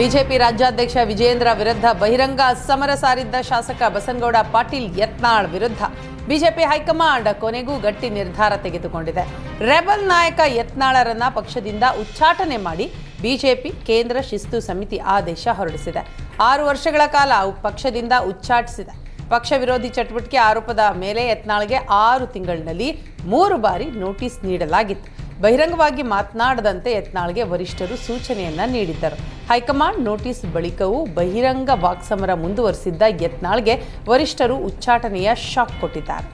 BJP ರಾಜ್ಯಾಧ್ಯಕ್ಷ ವಿಜಯೇಂದ್ರ ವಿರುದ್ಧ ಬಹಿರಂಗ ಸಮರ ಸಾರಿದ್ದ ಶಾಸಕ ಬಸನಗೌಡ ಪಾಟೀಲ್ ಯತ್ನಾಳ್ ವಿರುದ್ಧ ಬಿಜೆಪಿ ಹೈಕಮಾಂಡ್ ಕೊನೆಗೂ ಗಟ್ಟಿ ನಿರ್ಧಾರ ತೆಗೆದುಕೊಂಡಿದೆ. ರೆಬಲ್ ನಾಯಕ ಯತ್ನಾಳರನ್ನ ಪಕ್ಷದಿಂದ ಉಚ್ಚಾಟನೆ ಮಾಡಿ ಬಿಜೆಪಿ ಕೇಂದ್ರ ಶಿಸ್ತು ಸಮಿತಿ ಆದೇಶ ಹೊರಡಿಸಿದೆ. ಆರು ವರ್ಷಗಳ ಕಾಲ ಪಕ್ಷದಿಂದ ಉಚ್ಚಾಟಿಸಿದೆ. ಪಕ್ಷ ವಿರೋಧಿ ಚಟುವಟಿಕೆ ಆರೋಪದ ಮೇಲೆ ಯತ್ನಾಳ್ಗೆ ಆರು ತಿಂಗಳಿನಲ್ಲಿ ಮೂರು ಬಾರಿ ನೋಟಿಸ್ ನೀಡಲಾಗಿತ್ತು. ಬಹಿರಂಗವಾಗಿ ಮಾತನಾಡದಂತೆ ಯತ್ನಾಳ್ಗೆ ವರಿಷ್ಠರು ಸೂಚನೆಯನ್ನ ನೀಡಿದ್ದರು. ಹೈಕಮಾಂಡ್ ನೋಟಿಸ್ ಬಳಿಕವೂ ಬಹಿರಂಗ ವಾಕ್ಸಮರ ಮುಂದುವರೆಸಿದ್ದ ಯತ್ನಾಳ್ಗೆ ವರಿಷ್ಠರು ಉಚ್ಚಾಟನೆಯ ಶಾಕ್ ಕೊಟ್ಟಿದ್ದಾರೆ.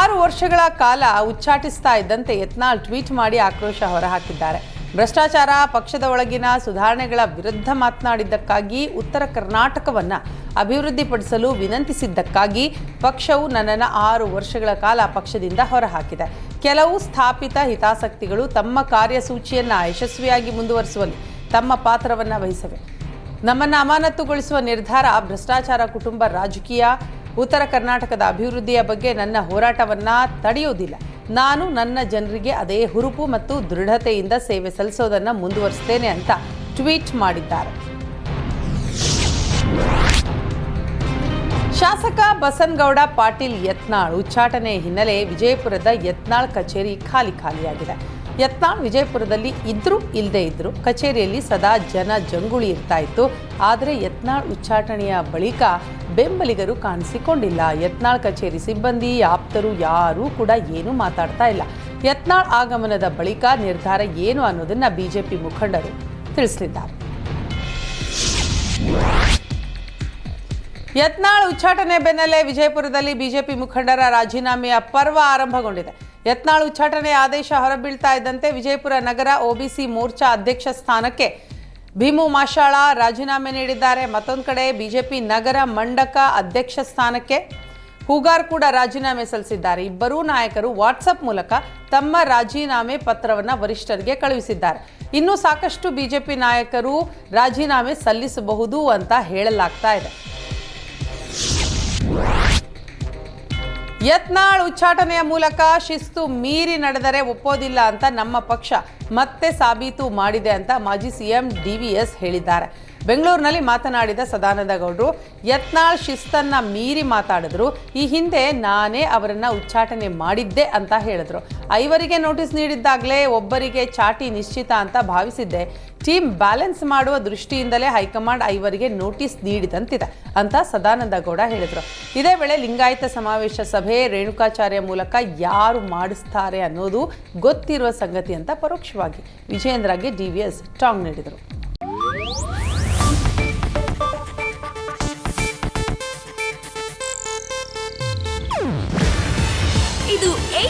ಆರು ವರ್ಷಗಳ ಕಾಲ ಉಚ್ಚಾಟಿಸ್ತಾ ಇದ್ದಂತೆ ಯತ್ನಾಳ್ ಟ್ವೀಟ್ ಮಾಡಿ ಆಕ್ರೋಶ ಹೊರಹಾಕಿದ್ದಾರೆ. ಭ್ರಷ್ಟಾಚಾರ ಪಕ್ಷದ ಒಳಗಿನ ಸುಧಾರಣೆಗಳ ವಿರುದ್ಧ ಮಾತನಾಡಿದ್ದಕ್ಕಾಗಿ ಉತ್ತರ ಕರ್ನಾಟಕವನ್ನು ಅಭಿವೃದ್ಧಿಪಡಿಸಲು ವಿನಂತಿಸಿದ್ದಕ್ಕಾಗಿ ಪಕ್ಷವು ನನ್ನನ್ನು ಆರು ವರ್ಷಗಳ ಕಾಲ ಪಕ್ಷದಿಂದ ಹೊರಹಾಕಿದೆ. ಕೆಲವು ಸ್ಥಾಪಿತ ಹಿತಾಸಕ್ತಿಗಳು ತಮ್ಮ ಕಾರ್ಯಸೂಚಿಯನ್ನು ಯಶಸ್ವಿಯಾಗಿ ಮುಂದುವರಿಸುವಲ್ಲಿ ತಮ್ಮ ಪಾತ್ರವನ್ನು ವಹಿಸಿವೆ. ನಮ್ಮನ್ನು ಅಮಾನತುಗೊಳಿಸುವ ನಿರ್ಧಾರ ಭ್ರಷ್ಟಾಚಾರ ಕುಟುಂಬ ರಾಜಕೀಯ, ಉತ್ತರ ಕರ್ನಾಟಕದ ಅಭಿವೃದ್ಧಿಯ ಬಗ್ಗೆ ನನ್ನ ಹೋರಾಟವನ್ನು ತಡೆಯುವುದಿಲ್ಲ ನಾನು ನನ್ನ ಜನರಿಗೆ ಅದೇ ಹುರುಪು ಮತ್ತು ದೃಢತೆಯಿಂದ ಸೇವೆ ಸಲ್ಲಿಸೋದನ್ನು ಮುಂದುವರಿಸ್ತೇನೆ ಅಂತ ಟ್ವೀಟ್ ಮಾಡಿದ್ದಾರೆ. ಶಾಸಕ ಬಸನ್ಗೌಡ ಪಾಟೀಲ್ ಯತ್ನಾಳ್ ಉಚ್ಚಾಟನೆ ಹಿನ್ನೆಲೆ ವಿಜಯಪುರದ ಯತ್ನಾಳ್ ಕಚೇರಿ ಖಾಲಿ ಖಾಲಿಯಾಗಿದೆ. ಯತ್ನಾಳ್ ವಿಜಯಪುರದಲ್ಲಿ ಇದ್ದರೂ ಇಲ್ಲದೆ ಇದ್ರು ಕಚೇರಿಯಲ್ಲಿ ಸದಾ ಜನ ಜಂಗುಳಿ ಇರ್ತಾ ಇತ್ತು ಆದರೆ ಯತ್ನಾಳ್ ಉಚ್ಚಾಟನೆಯ ಬಳಿಕ ಬೆಂಬಲಿಗರು ಕಾಣಿಸಿಕೊಂಡಿಲ್ಲ. ಯತ್ನಾಳ್ ಕಚೇರಿ ಸಿಬ್ಬಂದಿ, ಆಪ್ತರು ಯಾರೂ ಕೂಡ ಏನೂ ಮಾತಾಡ್ತಾ ಇಲ್ಲ. ಯತ್ನಾಳ್ ಆಗಮನದ ಬಳಿಕ ನಿರ್ಧಾರ ಏನು ಅನ್ನೋದನ್ನು ಬಿಜೆಪಿ ಮುಖಂಡರು ತಿಳಿಸಲಿದ್ದಾರೆ. ಯತ್ನಾಳ್ ಉಚ್ಚಾಟನೆ ಬೆನ್ನಲ್ಲೇ ವಿಜಯಪುರದಲ್ಲಿ ಬಿಜೆಪಿ ಮುಖಂಡರ ರಾಜೀನಾಮೆಯ ಪರ್ವ ಆರಂಭಗೊಂಡಿದೆ. ಯತ್ನಾಳ್ ಉಚ್ಚಾಟನೆ ಆದೇಶ ಹೊರಬೀಳ್ತಾ ಇದ್ದಂತೆ ವಿಜಯಪುರ ನಗರ ಒಬಿಸಿ ಮೋರ್ಚಾ ಅಧ್ಯಕ್ಷ ಸ್ಥಾನಕ್ಕೆ ಭೀಮು ಮಾಷಾಳ ರಾಜೀನಾಮೆ ನೀಡಿದ್ದಾರೆ. ಮತ್ತೊಂದು ಕಡೆ ಬಿಜೆಪಿ ನಗರ ಮಂಡಕ ಅಧ್ಯಕ್ಷ ಸ್ಥಾನಕ್ಕೆ ಹೂಗಾರ್ ಕೂಡ ರಾಜೀನಾಮೆ ಸಲ್ಲಿಸಿದ್ದಾರೆ. ಇಬ್ಬರೂ ನಾಯಕರು ವಾಟ್ಸಪ್ ಮೂಲಕ ತಮ್ಮ ರಾಜೀನಾಮೆ ಪತ್ರವನ್ನು ವರಿಷ್ಠರಿಗೆ ಕಳುಹಿಸಿದ್ದಾರೆ. ಇನ್ನೂ ಸಾಕಷ್ಟು ಬಿಜೆಪಿ ನಾಯಕರು ರಾಜೀನಾಮೆ ಸಲ್ಲಿಸಬಹುದು ಅಂತ ಹೇಳಲಾಗ್ತಾ ಇದೆ. ಯತ್ನಾಳ್ ಉಚ್ಚಾಟನೆಯ ಮೂಲಕ ಶಿಸ್ತು ಮೀರಿ ನಡೆದರೆ ಒಪ್ಪೋದಿಲ್ಲ ಅಂತ ನಮ್ಮ ಪಕ್ಷ ಮತ್ತೆ ಸಾಬೀತು ಮಾಡಿದೆ ಅಂತ ಮಾಜಿ ಸಿಎಂ ಡಿವಿಎಸ್ ಹೇಳಿದ್ದಾರೆ. ಬೆಂಗಳೂರಿನಲ್ಲಿ ಮಾತನಾಡಿದ ಸದಾನಂದ ಗೌಡರು ಯತ್ನಾಳ್ ಶಿಸ್ತನ್ನ ಮೀರಿ ಮಾತಾಡಿದ್ರು. ಈ ಹಿಂದೆ ನಾನೇ ಅವರನ್ನ ಉಚ್ಚಾಟನೆ ಮಾಡಿದ್ದೆ ಅಂತ ಹೇಳಿದ್ರು. ಐವರಿಗೆ ನೋಟಿಸ್ ನೀಡಿದ್ದಾಗಲೇ ಒಬ್ಬರಿಗೆ ಚಾಟಿ ನಿಶ್ಚಿತ ಅಂತ ಭಾವಿಸಿದ್ದೆ. ಟೀಮ್ ಬ್ಯಾಲೆನ್ಸ್ ಮಾಡುವ ದೃಷ್ಟಿಯಿಂದಲೇ ಹೈಕಮಾಂಡ್ ಐವರಿಗೆ ನೋಟಿಸ್ ನೀಡಿದಂತಿದೆ ಅಂತ ಸದಾನಂದ ಗೌಡ ಹೇಳಿದರು. ಇದೇ ವೇಳೆ ಲಿಂಗಾಯತ ಸಮಾವೇಶ ಸಭೆ ರೇಣುಕಾಚಾರ್ಯ ಮೂಲಕ ಯಾರು ಮಾಡಿಸ್ತಾರೆ ಅನ್ನೋದು ಗೊತ್ತಿರುವ ಸಂಗತಿ ಅಂತ ಪರೋಕ್ಷವಾಗಿ ವಿಜಯೇಂದ್ರಗೆ ಎಸ್ ಟಾಂಗ್ ನೀಡಿದರು.